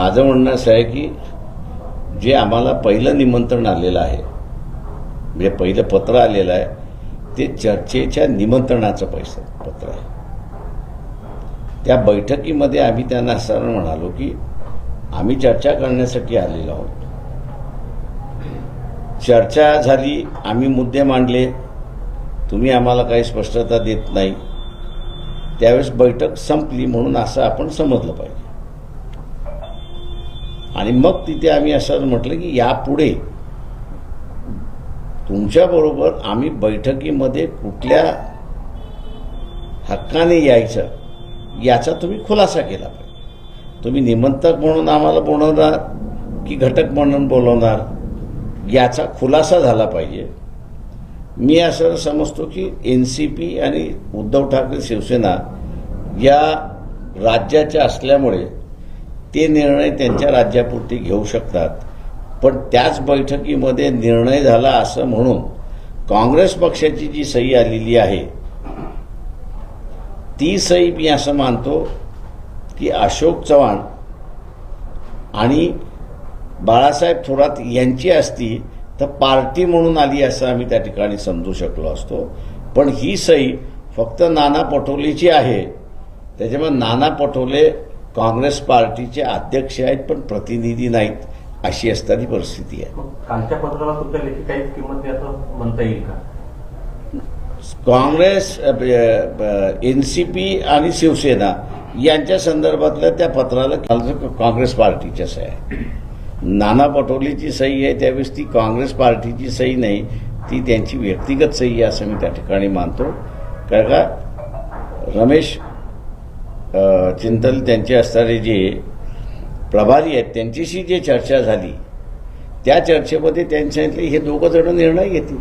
माझं म्हणणं असं आहे की जे आम्हाला पहिलं निमंत्रण आलेलं आहे म्हणजे पहिलं पत्र आलेलं आहे ते चर्चेच्या निमंत्रणाचं पैसे पत्र आहे. त्या बैठकीमध्ये आम्ही त्यांना असं म्हणालो की आम्ही चर्चा करण्यासाठी आलेलो आहोत. चर्चा झाली आम्ही मुद्दे मांडले. तुम्ही आम्हाला काही स्पष्टता देत नाही. त्यावेळेस बैठक संपली म्हणून असं आपण समजलं पाहिजे. आणि मग तिथे आम्ही असं म्हटलं की यापुढे तुमच्याबरोबर आम्ही बैठकीमध्ये कुठल्या हक्काने यायचं याचा तुम्ही खुलासा केला पाहिजे. तुम्ही निमंत्रक म्हणून आम्हाला बोलवणार की घटक म्हणून बोलवणार याचा खुलासा झाला पाहिजे. मी असं समजतो की एन सी पी आणि उद्धव ठाकरे शिवसेना या राज्याच्या असल्यामुळे ते निर्णय त्यांच्या राज्यापुरती घेऊ शकतात. पण त्याच बैठकीमध्ये निर्णय झाला असं म्हणून काँग्रेस पक्षाची जी सही आलेली आहे ती सही मी असं मानतो की अशोक चव्हाण आणि बाळासाहेब थोरात यांची असती तर पार्टी म्हणून आली असं आम्ही त्या ठिकाणी समजू शकलो असतो. पण ही सही फक्त नाना पटोलेची आहे. त्याच्यामुळे नाना पटोले काँग्रेस पार्टीचे अध्यक्ष आहेत पण प्रतिनिधी नाहीत अशी असणारी परिस्थिती आहे. कालच्या पत्राला तुमच्या लेखी काहीच किंमत असं म्हणता येईल का? काँग्रेस एन सी पी आणि शिवसेना यांच्या संदर्भातल्या त्या पत्राला काँग्रेस पार्टीच्या आहे नाना पटोलेची सही आहे त्यावेळेस ती काँग्रेस पार्टीची सही नाही ती त्यांची व्यक्तिगत सही आहे असं मी त्या ठिकाणी मानतो. कारण का रमेश चिंतन चिंतल त्यांचे असणारे जे प्रभारी आहेत त्यांच्याशी जे चर्चा झाली त्या चर्चेमध्ये त्यांच्यातले हे दोघं जण निर्णय घेतील.